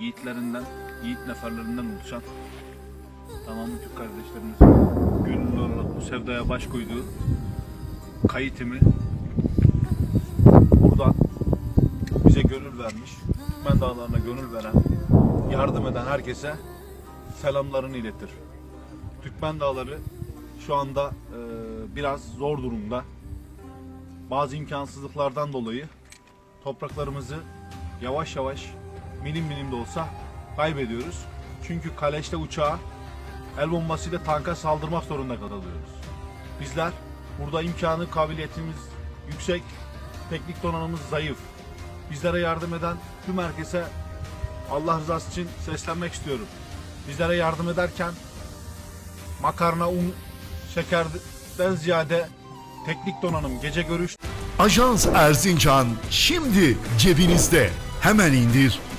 yiğitlerinden, yiğit neferlerinden oluşan tamamı Türk kardeşlerimiz gönüllü olarak bu sevdaya baş koyduğu kayıtımı buradan bize gönül vermiş, Türkmen dağlarına gönül veren, yardım eden herkese selamlarını iletir. Türkmen dağları şu anda e, biraz zor durumda. Bazı imkansızlıklardan dolayı topraklarımızı yavaş yavaş milim milim de olsa kaybediyoruz. Çünkü kaleşte uçağa el bombasıyla tanka saldırmak zorunda kalıyoruz. Bizler burada imkanı, kabiliyetimiz yüksek, teknik donanımız zayıf. Bizlere yardım eden tüm herkese Allah rızası için seslenmek istiyorum. Bizlere yardım ederken makarna, un, şekerden ziyade teknik donanım, gece görüş, Ajans Erzincan şimdi cebinizde. Hemen indir.